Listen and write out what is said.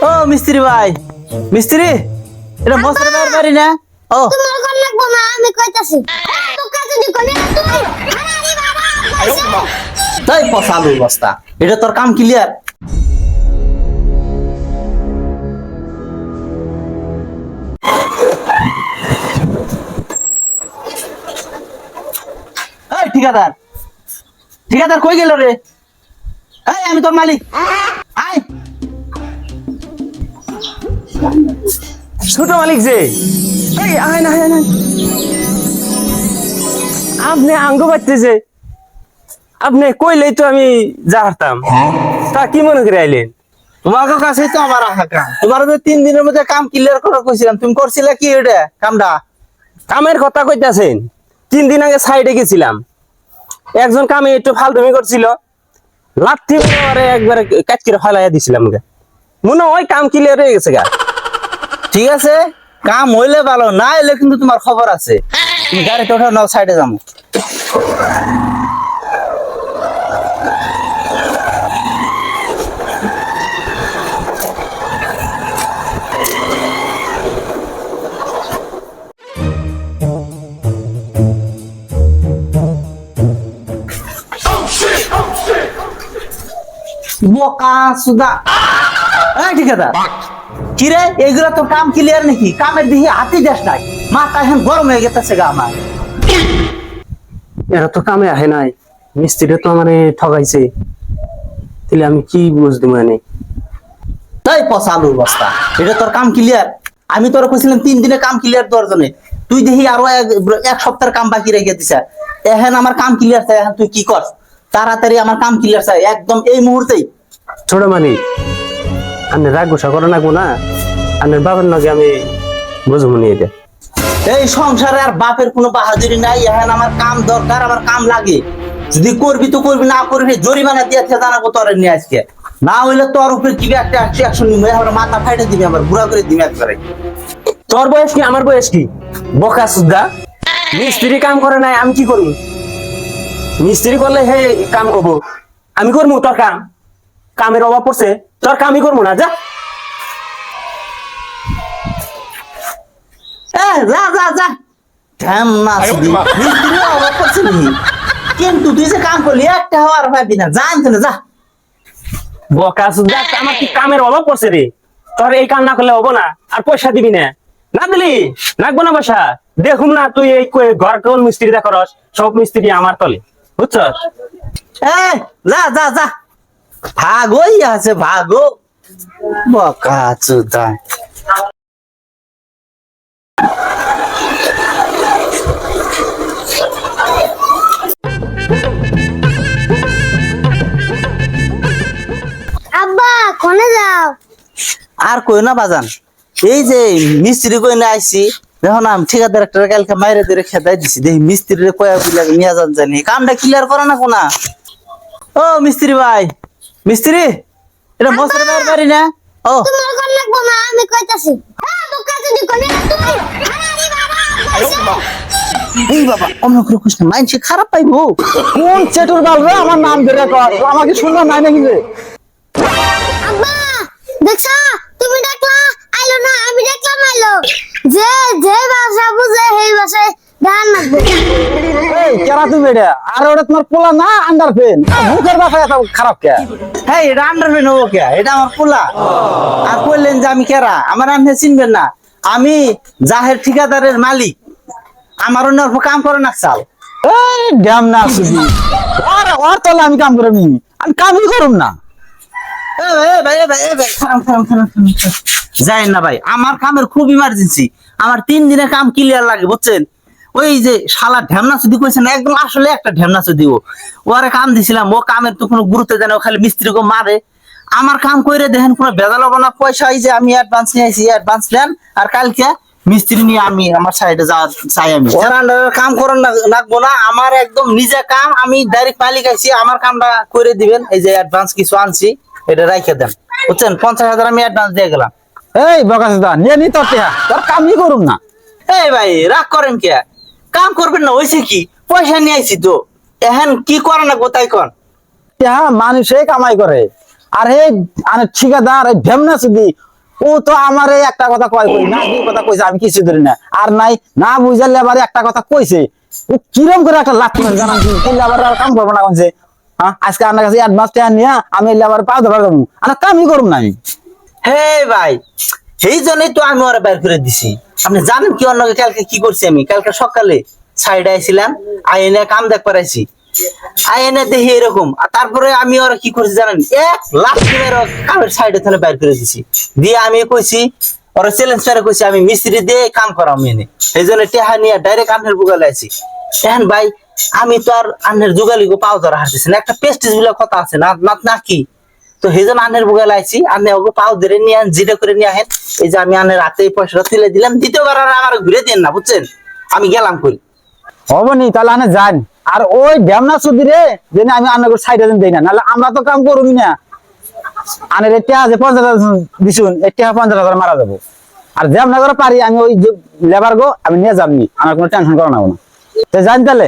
ও মিস্ত্রি ভাই। মিস্ত্রি এটা মশলা ভাইয়ের বাড়ি না? ও। তোমার ঘর লাগবো না আমি কইতাছি। তোকে যদি কলি তুই বাবা তাই পসালু বস্তা এটা তোর কাম ক্লিয়ার ঠিকাদার ঠিকাদার কই গেল রে? আমি তোর মালিক। ছোট মালিক যে। আয় না আয় না আপনি আঙ্গ আপনি কইলেই তো আমি যা হারতাম। তা কি মনে করে আইলেন? তোমার কাছে তো আমার আশা তোমার তো তিন দিনের মধ্যে কাম ক্লিয়ার করার কইছিলাম তুমি করছিলে কি এটা কামটা? কামের কথা কইতাছেন। তিন দিন আগে সাইডে গেছিলাম। একজন কামে একটু ফালতুমি করছিল। লাথি মেরে একবার কাজ করে ফেলাইয়া দিছিলাম মনে হয় কাম ক্লিয়ার হয়ে গেছে গা। ঠিক আছে? কাম হইলে ভালো না হইলে কিন্তু তোমার খবর আছে। তুমি গাড়িতে ওঠা নাও সাইডে যাব বোকা সুদা। এই ঠিকাদার। কি রে এগুলা তো কাম ক্লিয়ার নাকি? কামের দিকে হাতি দেশ নাই। মাথা এখন গরম হয়ে গেছে গা আমার। এরা তো কামে আহে নাই। মিস্ত্রি তো আমার ঠগাইছে। তাহলে আমি কি বুঝতে মানে তাই পচালুর বস্তা। এটা তোর কাম ক্লিয়ার আমি তোর কইছিলাম তিন দিনে কাম ক্লিয়ার তোর জন্য। তুই দেখি আরও এক সপ্তাহের কাম বাকি রেখে দিছ। এখন আমার কাম ক্লিয়ার চাই এখন তুই কি কর তাড়াতাড়ি আমার কাম ক্লিয়ার চাই একদম এই মুহূর্তেই। ছোট মালিক আমি রাগ গোসা করে রাখব না। আমার বাবার লগে আমি বুঝব নি এটা। এই সংসারে আর বাপের কোনো বাহাদুরি নাই এখন আমার কাম দরকার আমার কাম লাগে। যদি করবি তো করবি না করবি জরিমানা দিয়ে জানাব তোর নিয়ে আজকে। না হইলে তোর উপরে কি একটা অ্যাকশন নিবে আমার মাথা ফাইটে দিবি আমার বুড়া করে দিবি একবারে। তোর বয়স কি আমার বয়স কি? বকা সুদ্ধা। মিস্ত্রি কাম করে নাই আমি কি করব? মিস্ত্রি করলে হে কাম করব আমি করব তোর কাম। কামের অভাব পড়ছে। তোর কামই করব না যা। এ, যা যা যা। কিন্তু তুই যে কাম করলি একটা হওয়ার পাবি না। জানতে না যা। বকা আমার কি কামের অভাব পড়ছে রে? তোর এই কাম না করলে হব না আর পয়সা দিবি না। না দিলি? লাগবো না পয়সা? দেখুন না তুই এই কই- ঘর কোন মিস্ত্রি দা করস? সব মিস্ত্রি আমার তলে। বুঝছস? এ যা যা যা। ভাগই আছে ভাগো। বকা চুদা। আব্বা কোনে যাও? আর কই না বাজান এই যে মিস্ত্রি কই না আইছি দেখো না ঠিকাদার একটা কালকে মাইরে দিয়ে খেদাই দিছি। দেখি মিস্ত্রি কয়া বুঝলা নিয়ে যান জানি। কামটা ক্লিয়ার করে না কোনা? ও মিস্ত্রি ভাই। মিস্ত্রি এটা মশলা ভাইয়ের বাড়ি না? ও। তোমার ঘর লাগবো না আমি কইতাছি। হ্যাঁ তোকে যদি কলি তুই হারারি বাবা। এই বাবা অন্য করে কুছ না মাইনছে খারাপ পাইবো? কোন চেটুর বাল রে আমার নাম ধরে কর আমাকে শুনলাম নাই নাকি রে? আব্বা দেখছা? তুমি ডাকলা আইলো না আমি দেখলাম আইলো। যে যে ভাষা বুঝে সেই ভাষায় গান লাগবে এই কেরা তুমি এটা? আর ওটা তোমার পোলা না আন্ডার পেন মুখের বাসা এত খারাপ কে? হ্যাঁ এটা আন্ডারম্যান হব কে? এটা আমার পোলা। আর কইলেন যে আমি কেরা? আমার আপনি চিনবেন না। আমি জাহের ঠিকাদারের মালিক। আমার অন্য কাম করে না চাল। এই ড্যাম না আর আর তাহলে আমি কাম করে আমি কামই করুম না। যায়েন না ভাই। আমার কামের খুব ইমার্জেন্সি আমার তিন দিনের কাম ক্লিয়ার লাগে বুঝছেন? ওই যে শালা ঢ্যামনা চুদি কইছেন একদম আসলে একটা ঢ্যামনা চুদি ও। ওরে কাম দিছিলাম ও কামের তো কোনো গুরুত্ব দেয় না ও খালি মিস্ত্রিকে মারে। আমার কাম কইরে দেখেন কোনো বেজাল হব না পয়সা এই যে আমি অ্যাডভান্স নিয়ে আইছি অ্যাডভান্স প্ল্যান আর কালকে মিস্ত্রি নিয়ে আমি আমার সাইডে যাওয়া চাই আমি। ওর কাম করার না- লাগবো না আমার একদম নিজে কাম আমি ডাইরেক্ট মালিক আইছি আমার কামটা করে দিবেন এই যে অ্যাডভান্স কিছু আনছি এটা রাইখে দেন। বুঝছেন? পঞ্চাশ হাজার আমি অ্যাডভান্স দিয়ে গেলাম। এই বকাসদা নিয়ে নি তোর তোর কামই করুম না। এই ভাই রাগ করেন কে? কাম করবেন না হয়েছে কি? পয়সা নিয়ে আইছি তো। এখন কি করে না গোতাই কর টেহা মানুষে কামাই করে। আর হে আনে ঠিকাদার এই ঢেমনা সুদি ও তো আমার একটা কথা কয় কই না দুই কথা কইছে আমি কিছু ধরি না। আর নাই না বুঝালে আবার একটা কথা কইছে। ও কিরম করে একটা লাভ করে জানান কি? এই লেবার আর কাম করব না কোনছে হ্যাঁ আজকে আমার কাছে অ্যাডভান্স টাকা নিয়ে আমি লেবার পাও ধরা করব আর কামই করব না আমি হে ভাই সেই জন্যই তো আমি ওরা বের করে দিছি। আপনি জানেন কি অন্য কালকে কি করছি আমি? কালকে সকালে সাইডে আইছিলাম, আইনে কাম দেখ পারাইছি। আইনে দেখি এরকম। আর তারপরে আমি ওরা কি করছি জানেন? এক লাখ কামের সাইডে তাহলে বের করে দিছি। দিয়ে আমি কইছি, ওরা চ্যালেঞ্জ করে কইছি, আমি মিস্ত্রি দিয়ে কাম করাম এনে। সেই জন্য টেহা নিয়ে ডাইরেক্ট আন্নের বুগালে আইছি। এখন ভাই, আমি তো আর আন্নের যুগালি গো পাও ধরা হাসতেছি না। একটা পেস্টিস বলে কথা আছে। না না না কি? তো সেই জন্য আনের বুগে লাইছি। আনে ওকে পাও ধরে নিয়ে আন, জিরে করে নিয়ে আহেন। এই যে আমি আনের রাতে এই পয়সাটা তুলে দিলাম, দ্বিতীয়বার আর আমার ঘুরে দেন না, বুঝছেন? আমি গেলাম কই? হব নি তাহলে আনে যান। আর ওই ঢেমনা সুদি রে যেন আমি আন্না করে সাইডে দেই না, নাহলে আমরা তো কাম করবি না। আনের এটা আছে পঞ্চাশ হাজার দিছুন এটা পঞ্চাশ হাজার মারা যাব। আর ঢেমনা করে পারি, আমি ওই লেবার গো, আমি নিয়ে যাবনি আমার কোনো টেনশন করা না। তো জান তাহলে।